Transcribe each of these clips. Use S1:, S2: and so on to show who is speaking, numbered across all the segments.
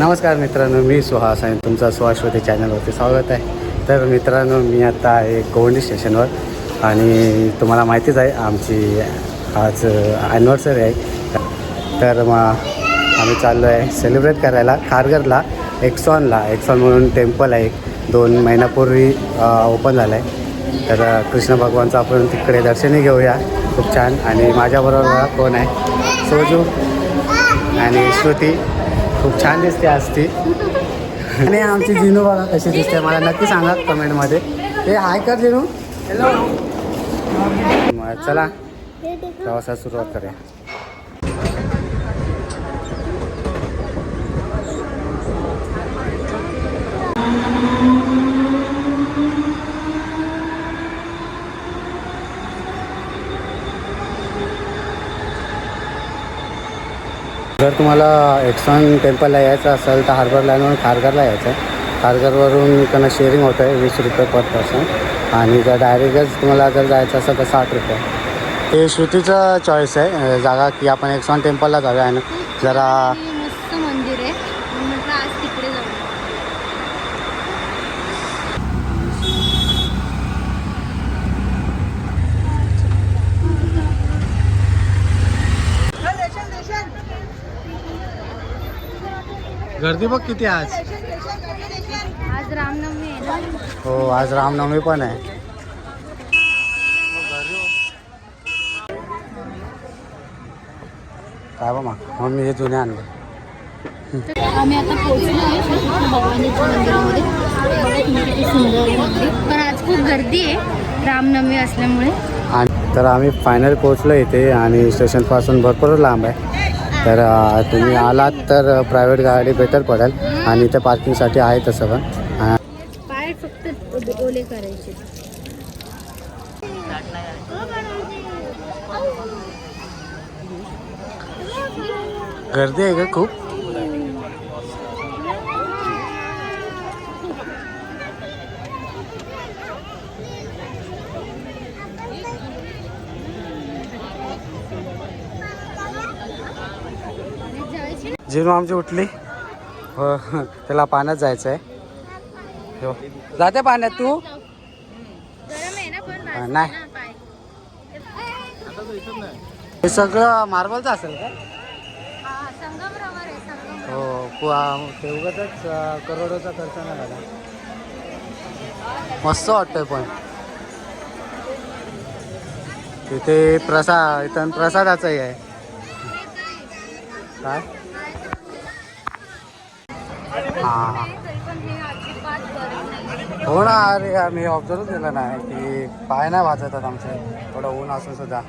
S1: नमस्कार मित्रांनो मी सुहास आणि तुमचा सुहाश्वती चॅनलवरती स्वागत आहे. तर मित्रांनो मी आता आहे गोवंडी स्टेशनवर आणि तुम्हाला माहितीच आहे आमची आज ॲनिव्हर्सरी आहे. तर मग आम्ही चाललो आहे सेलिब्रेट करायला खारघरला एक्सॉनला एक्सॉन म्हणून टेम्पल आहे दोन महिन्यापूर्वी ओपन झालं आहे तर कृष्ण भगवानचं आपण तिकडे दर्शनही घेऊया. खूप छान. आणि माझ्याबरोबर कोण आहे? सोजू आणि श्रुती. खूप छान दिसते आज ती. आणि आमची जिनू बघा कशी दिसते मला. नक्की सांगा कमेंटमध्ये. ते हाय कर जिनू. हॅलो मग चला प्रवासात सुरुवात करूया. जर तुम्हाला एक्सॉन टेम्पलला यायचं असेल तर हार्बर लाईनवरून खारघरला यायचं आहे. खारघरवरून त्यांना शेअरिंग होतं आहे वीस रुपये पर पर्सन आणि जर डायरेक्टच तुम्हाला जर जायचं असेल तर साठ रुपये. ते श्रुतीचं चॉईस आहे. जागा की आपण एक्सॉन टेम्पलला जाऊया. आणि जरा
S2: हे मस्त मंदिर आहे मी म्हटलं आज तिकडे जाऊ
S1: गर्दी बघ किती आज.
S2: आज रामनवमी आहे ना?
S1: हो आज रामनवमी पण आहे. काय बा मग मग मी हे जुने आणले.
S2: आम्ही आता पोहोचलो आहे श्रीकृष्ण भगवानाच्या मंदिरामध्ये. बघा तुम्ही किती सुंदर आहे मंदिर. पण आज खूप गर्दी आहे रामनवमी असल्यामुळे.
S1: आणि तर आम्ही फायनल पोहोचलो इथे आणि स्टेशनपासून भरपूर लांब आहे. तर तुम्ही आलात तर प्रायव्हेट गाडी बेटर पडेल. आणि इथे पार्किंगसाठी आहे तसं पण. अ,
S2: पाय फक्त ओ- ओले करायचे.
S1: गर्दी आहे का खूप. जिनू आमची उठली. हो त्याला पाण्यात जायचं आहे हो जाते पाण्यात तू? नाही. हे सगळं मार्बलचं असेल का?
S2: हो
S1: पु- ते करोडोचा खर्च नाही झाला. मस्त वाटतंय पण. तिथे प्रसाद इथं प्रसादाचंही आहे. काय? हां
S2: हो.
S1: ना अरे आम्ही ऑब्झर्व केलं नाही की पाय नाही वाजवतात आमचे. थोडं ऊन असून सुद्धा.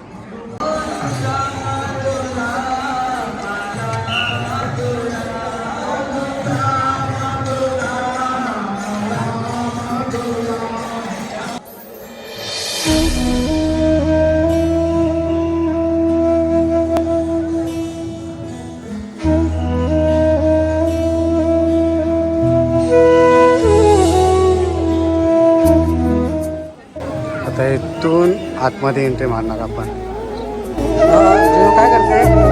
S1: आतमध्ये एंट्री मारणार आपण. काय करते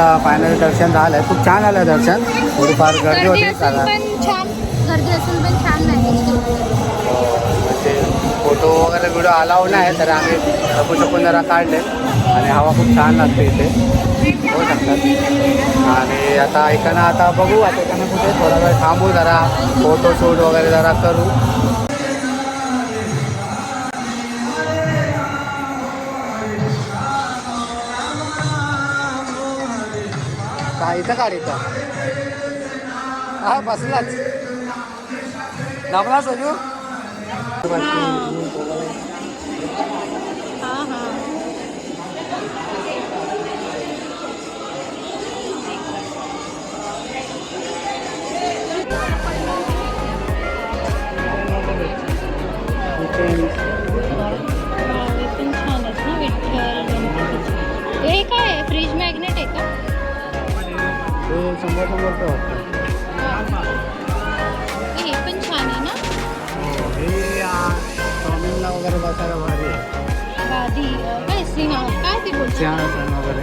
S1: आमचा फायनल दर्शन झालं खूप छान झालं दर्शन. थोडीफार गर्दी
S2: गर्दी
S1: होती.
S2: छान. गर्दी पण
S1: म्हणजे फोटो वगैरे व्हिडिओ अलाव नाही तर आम्ही शकू शकून जरा काढले. आणि हवा खूप छान लागते इथे. होऊ शकतात. आणि आता ऐकाना आता बघू आता ऐकाना कुठे? थोडा वेळ थांबू जरा फोटोशूट वगैरे जरा करू. काय इथं काढ इथं हा बसलाच जमला सजू
S2: हां हां
S1: ते शंभर शंभर रुपये वाटतं.
S2: हे पण छान आहे ना?
S1: हो, हे वगैरे बसायला भारी आहे.
S2: काय सिंह काय ते बोलते
S1: वगैरे.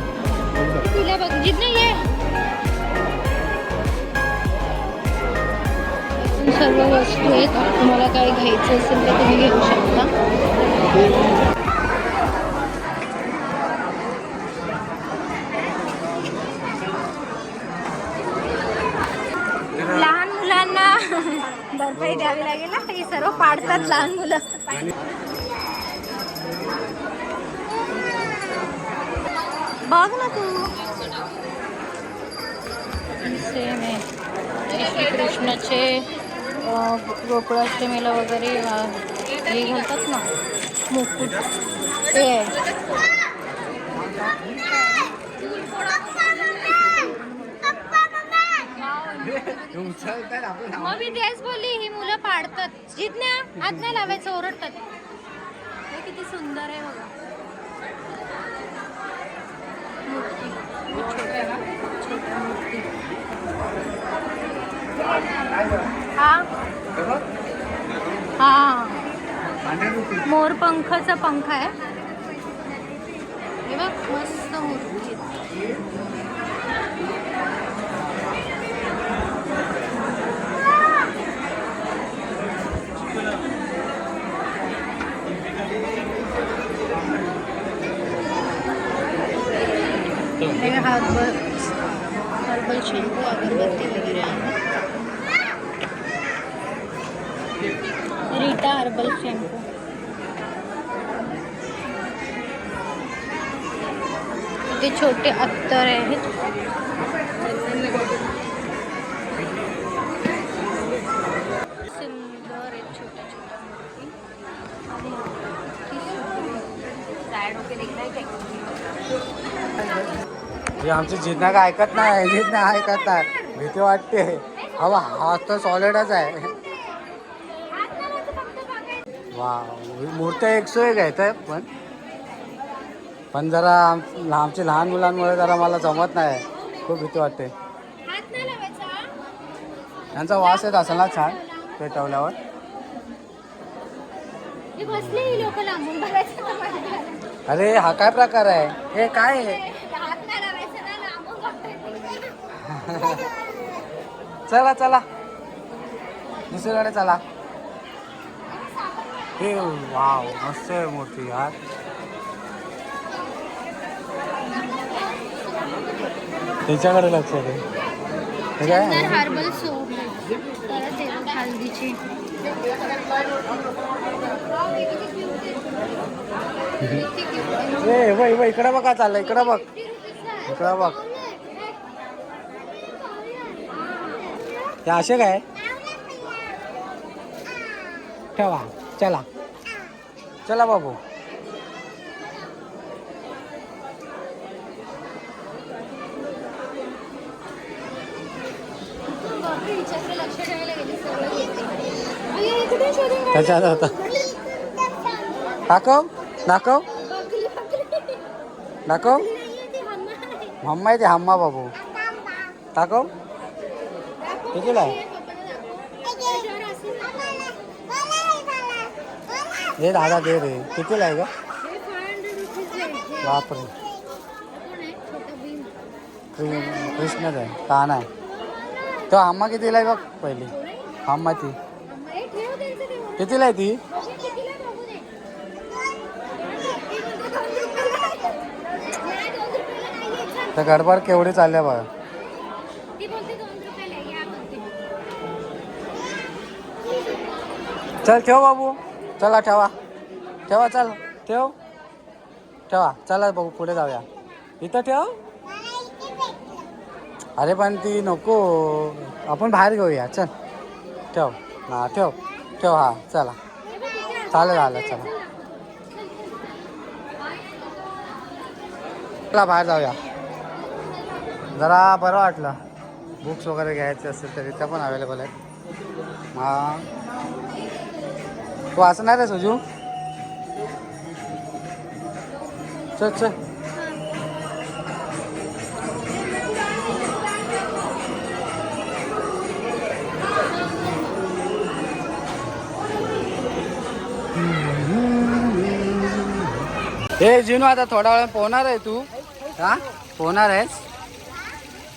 S2: तुला बघ नाही आहे सर्व वस्तू आहेत. तुम्हाला काय घ्यायचं असेल तर तुम्ही घेऊ शकता लहान मुलांना भरपाई द्यावी लागेल ना? हे सर्व पाडतात लहान मुलं. बघ ना तू. सेम आहे श्रीकृष्णाचे गोकुळाष्टमीला वगैरे हे घालतात ना मुकुट. ते आहे
S1: उचलतात आपण
S2: मग मी तेच बोलली ही मुलं पाडतात. जिज्ञा हात नाही लावायचं ओरडतात. हे किती सुंदर आहे बघा. मूर्ती. छोट्या मूर्ती. हा हा पंख आहे. हे बघ मस्त मूर्ती. आहे. हे हर्बल हर्बल शॅम्पू अगरबत्ती वगैरे आहे रीटा हर्बल शॅम्पू ते छोटे अत्तर आहेत सुंदर आहेत छोट्या छोट्या मूर्ती आणि किती सुंदर.
S1: हे आमची जिज्ञा काय ऐकत नाही जिज्ञा ऐकत नाही. भीती वाटते. हवा हात तर सॉलिडच आहे. वा मूर्त्या एकशे एक आहेत हे पण. पण जरा आम- आमची लहान मुलांमुळे जरा मला जमत नाही. खूप भीती वाटते.
S2: हा.
S1: यांचा वास येत असेल ना छान पेटवल्यावर.
S2: हे ही.
S1: अरे हा काय प्रकार आहे? हे काय आहे
S2: हात नाही लावायचं ना लांबून बघताय
S1: चला चला. दुसरीकडे चला. हे वाव मस्त आहे मूर्ती यार. त्याच्याकडे लक्ष दे. हे
S2: हर्बल सोप. हे बघ हल्दीची आहे.
S1: ए वय वय इकडे बघा चाललं इकडे बघ. इकडे बघ. ते असे काय ठेवा चला चला बाबू
S2: बापरे, हिच्याकडे लक्ष ठेवायला गेली सगळं येते अय्या, हे कुठून शोधून काढलं?
S1: त्याच्यात होतं दाखव दाखव
S2: बघली, बघली.
S1: दाखव
S2: नाहीये ती हम्मा आहे.
S1: मम्मा आहे ते हम्मा बाबू दाखव
S2: दाखव.
S1: कितीला आहे दे दादा दे रे. कितीला आहे का बापरे. कृष्णच आहे कान आहे. तो अम्मा कितीला आहे बघ पहिली? अम्मा ती. कितीला आहे ती? तर गडबड केवढी चालल्या बघा. चल ठेव बाबू. चला ठेवा. ठेवा चल. ठेव. ठेवा. चला बघू पुढे जाऊया. इथं ठेव. अरे पण ती नको. आपण बाहेर घेऊया. चल. ठेव. हा ठेव. ठेव हा. चला. चालेल झालं चला. चला बाहेर जाऊया. जरा बरं वाटलं. बुक्स वगैरे घ्यायचे असेल तर इथं पण अवेलेबल आहेत. हां तू असं नाही रे सुजू चल चल. हे जिनू आता थोडा वेळ पोहणार आहे तू. हा? पोहणार आहेस?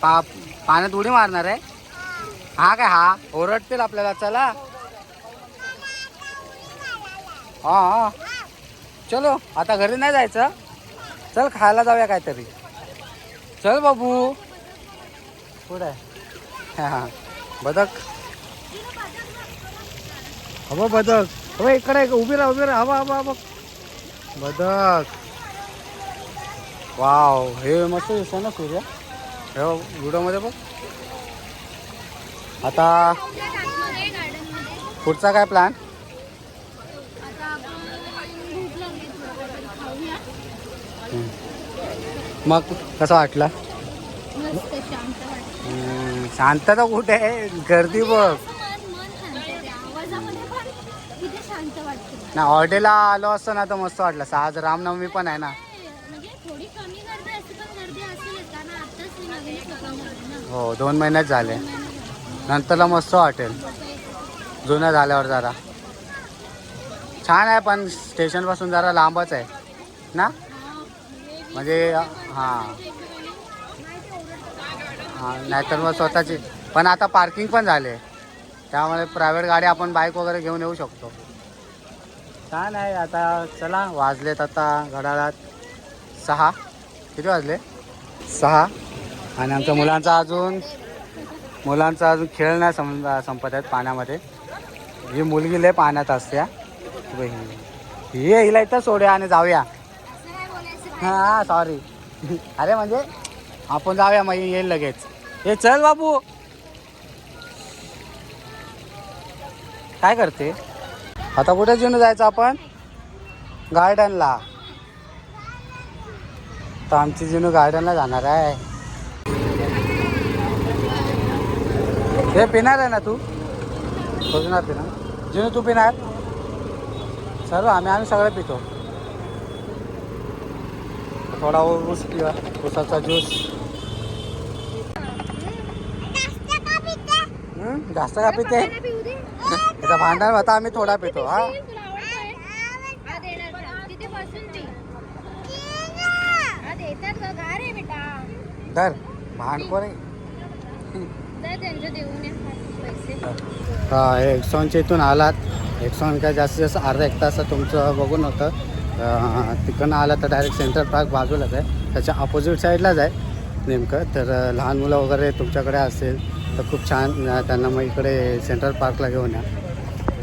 S1: पा पाण्यात उडी मारणार आहे? हा काय हा? ओरडतील आपल्याला चला. हा हा. चलो आता घरी नाही जायचं. चल खायला जाऊया काहीतरी. चल बाबू. पुढे आहे? हा बदक. हवं बदक. हवं इकडे उभी राहा उभी राहा. हवा हवा हवा. बदक. वाव हे मस्त दिसतं ना सूर्य. हे व्हिडिओमध्ये बघ. आता पुढचा काय प्लॅन
S2: आता आपण भूक लागली थोडं काहीतरी खाऊया
S1: मग कसं वाटलं? शांतता कुठे आहे? गर्दी बघ. ना ऑर्डेला आलो असतं ना तर मस्त वाटलं. आज रामनवमी पण आहे ना.
S2: म्हणजे ना.
S1: हो दोन महिन्यात झाले. नंतरला मस्त वाटेल. जुनं झाल्यावर जरा. छान आहे पण स्टेशनपासून जरा लांबच आहे. ना? म्हणजे हां. हां नाहीतर मग स्वतःची. पण आता पार्किंग पण झाले. त्यामुळे प्रायव्हेट गाडी आपण बाईक वगैरे घेऊन येऊ शकतो. छान आहे आता चला वाजलेत आता घड्याळात सहा. किती वाजले? सहा. आणि आमच्या मुलांचा अजून मुलांचा अजून खेळ नाही सम संपत आहेत पाण्यामध्ये. ही मुलगी लय पाण्यात असते हा. ही. हिला इथं सोडूया आणि जाऊया. हां सॉरी अरे म्हणजे आपण जाऊया मग येईल लगेच. हे चल बाबू काय करते? आता कुठे घेऊन जायचं आपण? गार्डनला. तर आमची जिनू गार्डनला जाणार आहे. हे पिणार आहे ना तू? बघणार पिणार. जिनू तू पिणार? सर्व आम्ही आम्ही सगळं पितो. थोडा ऊस किंवा ऊसाचा ज्यूस. जास्त का पिते? तिथं भांडण होता आम्ही थोडा पितो हा? धर
S2: तर
S1: हा एक्सॉनच्या इथून आलात. एक्सॉन काय जास्तीत जास्त अर्धा एक तास तुमचं बघून होतं. अं, तिकडनं आलं तर डायरेक्ट सेंट्रल पार्क बाजूलाच आहे. त्याच्या अपोजिट साईडलाच आहे नेमकं. तर लहान मुलं वगैरे तुमच्याकडे असेल तर खूप छान त्यांना मग इकडे सेंट्रल पार्कला घेऊन या.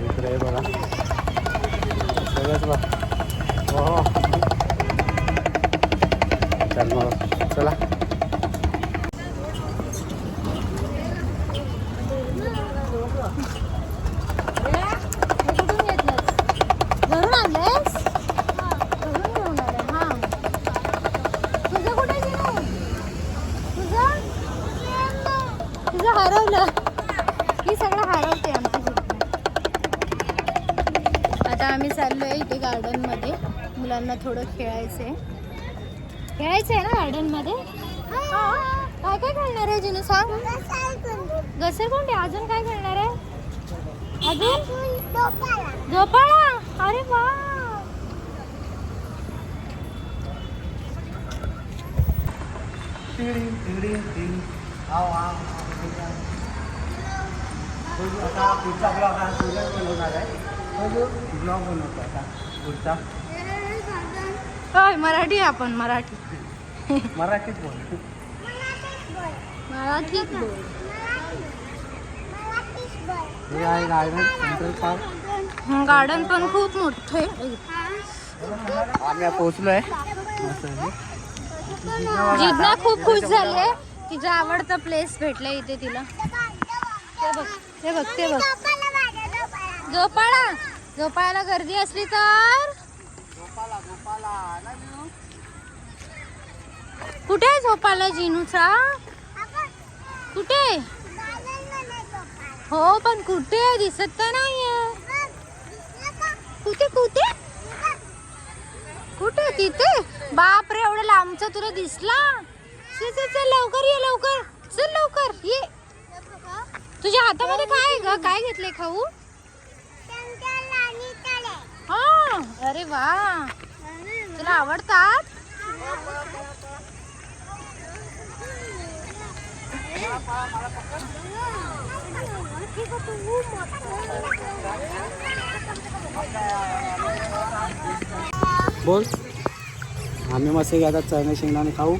S1: इकडे बघा. सगळंच बघा. हो, हो. चल मग. चला.
S2: खेळायचंय ना गार्डनमध्ये काय काय खेळणार आहे जिनू सांग? घसरगुंडी. अजून काय खेळणार आहे? अजून? झोपाळा अरे वा!
S1: आता पुढचा ब्लॉग हा सूरज बनवणार आहे. ब्लॉग बनवतो आता पुढचा.
S2: होय मराठी आपण मराठी.
S1: मराठीत बोल.
S2: मराठीत बोल.
S1: हे आहे गार्डन सेंट्रल पार्क
S2: गार्डन पण खूप मोठं आहे.
S1: आम्ही पोहोचलो आहे
S2: जिज्ञा खूप खुश झाली. तिचा आवडता प्लेस भेटला इथे तिला. ते बघ ते बघ ते बघ. झोपाळा. झोपाळ्याला गर्दी असली तर कुठे आहे झोपाळा जिनूचा? कुठे? हो पण कुठे? दिसत तर नाहीये. कुठे कुठे? कुठे तिथे? बाप रे एवढं लांबचा तुला दिसला? चल चल चल लवकर ये लवकर. चल लवकर. ये. तुझ्या हातामध्ये काय आहे ग? काय घेतले खाऊ? हा अरे वा. तुला आवडतात?
S1: बोल. आम्ही मस्त घेतात चणे शेंगदाणे खाऊ.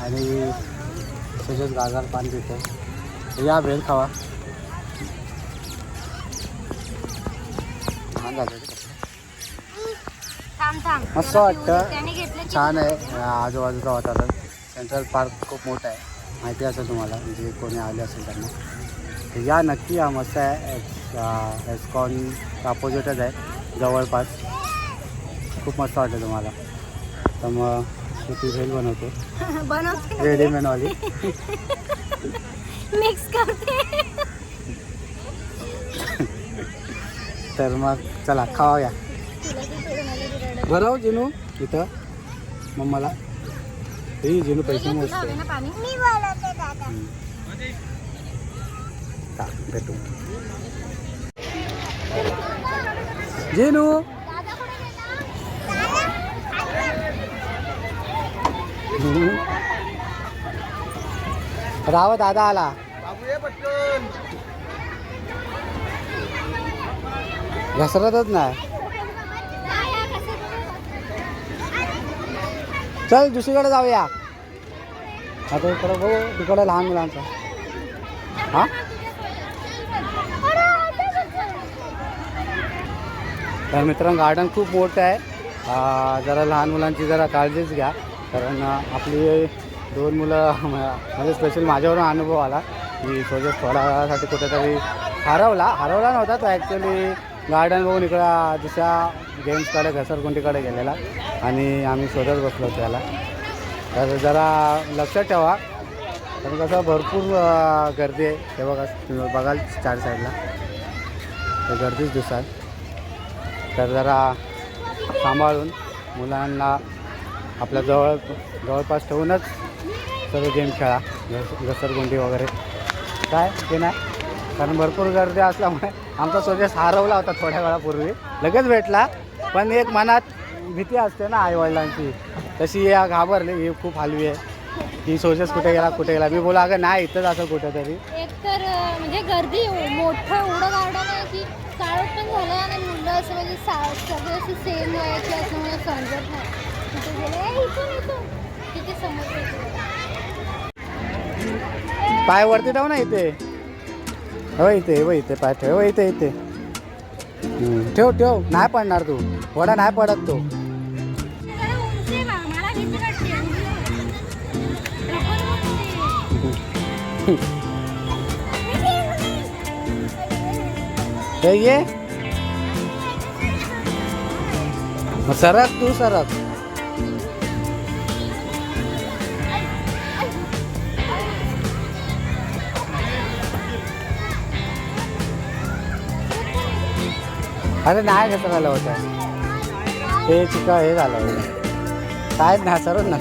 S1: आणि तसेच गाजर पान पितो. या भेल खावा. मस्त वाटतं. छान आहे. या आजूबाजूचं वातावरण. सेंट्रल पार्क खूप मोठं आहे. माहिती असेल तुम्हाला म्हणजे कोणी आले असेल त्यांना. तर या नक्की या मस्त आहे. एस- एस्कॉन अपोजिटच आहे. जवळपास. खूप मस्त वाटतं तुम्हाला. तर मग शेती भेल बनवतो.
S2: बनवते.
S1: रेडीमेडवाली
S2: मिक्स करते.
S1: तर मग चला खावा बरं जिनू इथं. मग मला हे जिनू पैसे मोजते भेटू. जिनू. राव दादा आला. घसरतच नाही. चल दुसरीकडे जाऊया. आता इकडं बघू तिकडं लहान मुलांचा. हा? तर मित्रांनो गार्डन खूप मोठं आहे. जरा लहान मुलांची जरा काळजीच घ्या. कारण आपली दोन मुलं म्हणजे स्पेशल माझ्यावरून अनुभव आला. की सोजत थोडासाठी कुठेतरी हरवला. हरवला नव्हता तो ॲक्च्युली गार्डन बघून इकडं दुसऱ्या गेम्सकडे घसरगुंडीकडे गेलेला आणि आम्ही शोधत बसलो त्याला. तर जरा लक्षात ठेवा. कारण कसं भरपूर गर्दी आहे. ते बघा तुम्ही बघाल चार साईडला. तर गर्दीच दिसाल. तर जरा सांभाळून मुलांना आपल्या जवळ जवळपास ठेवूनच सर्व गेम खेळा. घस घसरगुंडी वगैरे. काय ते नाही. कारण भरपूर गर्दी असल्यामुळे आमचा सोजेस हरवला होता थोड्या वेळापूर्वी. लगेच भेटला. पण एक मनात भीती असते ना आईवडिलांची. तशी या घाबरली ही खूप हलवी आहे. की सोजेस कुठे गेला कुठे गेला. मी बोला अगं नाही इथंच असं कुठेतरी.
S2: एक तर म्हणजे गर्दी मोठं एवढं गार्डन आहे की काळोख पण झालं आणि मुलं असं म्हणजे सगळे असे सेम वयाचे असल्यामुळे समजत नाही. तिथे गेले? "ए, इथून इथून. तिथे समजत
S1: पाय वरती ठेव ना इथे. हो इथे हो इथे पाय ठेव हो इथे इथे. ठेव ठेव नाही पडणार तू. वडा नाही पडत तो. हे ये सरक तू सरक. अरे नाही कसं झालं होतं हे चिका हे झालं. होतं काय नाही सरच ना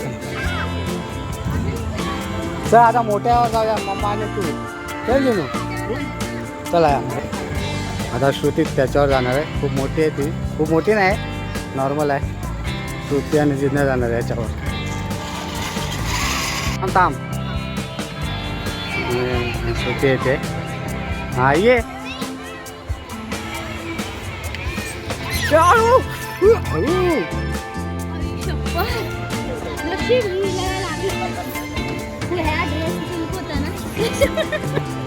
S1: चल आता मोठ्यावर जाऊया मम्मा आणि तू. चल गेलो चला. या. आता श्रुती त्याच्यावर जाणार आहे. खूप मोठी आहे ती. खूप मोठी नाही नॉर्मल आहे. श्रुती आणि जिज्ञा जाणार आहे याच्यावर. थांब थांब. श्रुती येते. हा ये.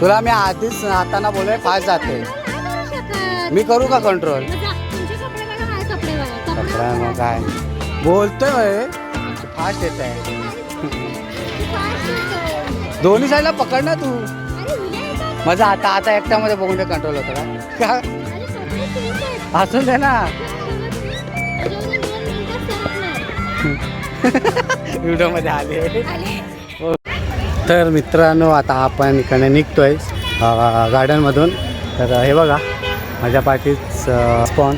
S1: तुला मी आधीच हाताना बोललोय फास्ट जाते. मी करू का कंट्रोल
S2: मग कपडे
S1: काय बोलतोय फास्ट येत आहे. दोन्ही साईडला पकड ना तू. माझा आता आता एकट्यामध्ये बघून कंट्रोल होतं का असून दे ना. व्हिडिओमध्ये आले. तर मित्रांनो आता आपण इकडे निघतोय गार्डनमधून. तर हे बघा माझ्या पाठीच स्पॉन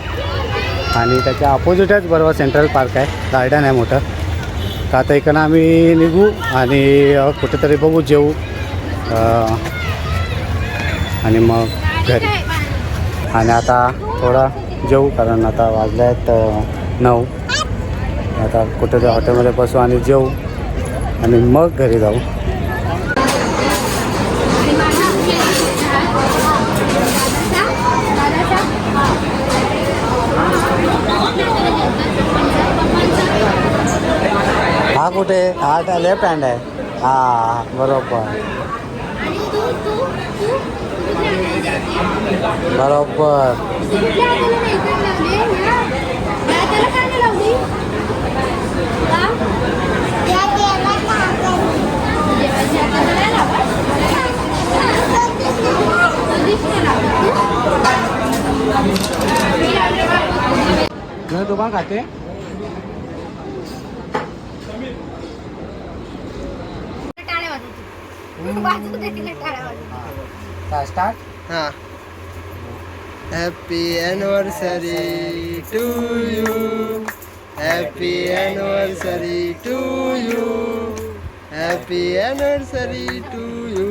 S1: आणि त्याच्या अपोजिटच बरोबर सेंट्रल पार्क आहे. गार्डन आहे मोठं. तर आता इकडनं आम्ही निघू आणि कुठेतरी बघू जेऊ आणि मग घरी. आणि आता थोडा जेऊ कारण आता वाजले आहेत नऊ. आता कुठेतरी हॉटेलमध्ये बसू आणि जेऊ आणि मग घरी जाऊ. हा कुठे? हा लेफ्ट हँड आहे. हा बरोबर. बरोबर
S2: makeup लावले? या. या हाताला का नाही लावली? का? देवाच्या हाताला नाही लावत? कधीच नाही लावत. मी लावले बा.
S1: दुकान खाते. स्टार्ट
S3: हाँ happy anniversary to you happy anniversary to you happy anniversary to you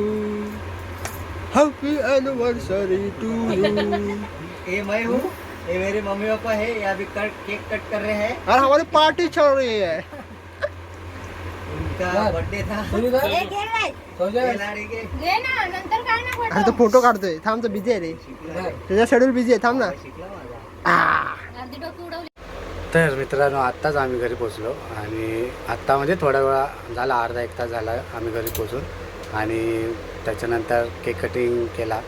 S3: happy anniversary to you
S4: ये मैं हूँ? ये मेरे मम्मी पापा है ये अभी कट केक कट कर रहे हैं।
S3: और हमारी पार्टी चल रही है।
S4: उनका। बर्थडे था।
S3: अरे तो
S2: फोटो
S3: काढतोय थांब तर बिझी आहे रे। त्याचा शेड्यूल बिझी आहे थांब ना।
S1: तर मित्रांनो आत्ताच आम्ही घरी पोचलो आणि आत्ता म्हणजे थोडा वेळा झाला अर्धा एक तास झाला आम्ही घरी पोचून आणि त्याच्यानंतर केक कटिंग केला.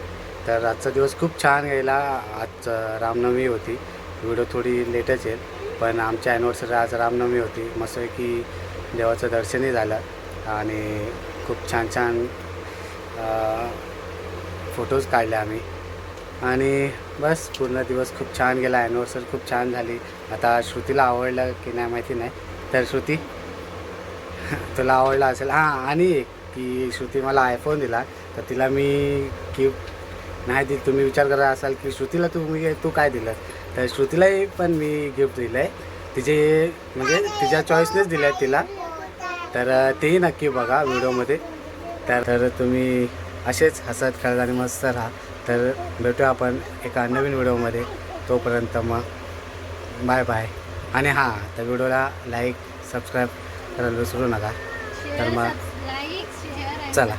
S1: तर आजचा दिवस खूप छान गेला. आज रामनवमी होती. व्हिडिओ थोडी लेटच येईल. पण आमच्या ॲनिव्हर्सरी आज रामनवमी होती. मस्तपैकी देवाचं दर्शनही झालं. आणि खूप छान छान फोटोज काढले आम्ही. आणि बस पूर्ण दिवस खूप छान गेला. ॲनिव्हर्सरी खूप छान झाली. आता श्रुतीला आवडलं की नाही माहिती नाही. तर श्रुती तुला आवडला असेल. हां आणि एक की श्रुती मला आयफोन दिला. तर तिला मी गिफ्ट नाही दिली तुम्ही विचार करा असाल की श्रुतीला तुम्ही तू काय दिलं? तर श्रुतीलाही पण मी गिफ्ट दिलं आहे तिचे म्हणजे तिच्या चॉईसनेच दिलं आहे तिला. तर तेही नक्की बघा व्हिडिओमध्ये. तर तर तुम्ही असेच हसत खेळत आणि मस्त राहा. तर भेटूया आपण एका नवीन व्हिडिओमध्ये. तोपर्यंत मग बाय बाय. आणि हां त्या व्हिडिओला लाईक सबस्क्राईब करायला विसरू नका. तर मग चला.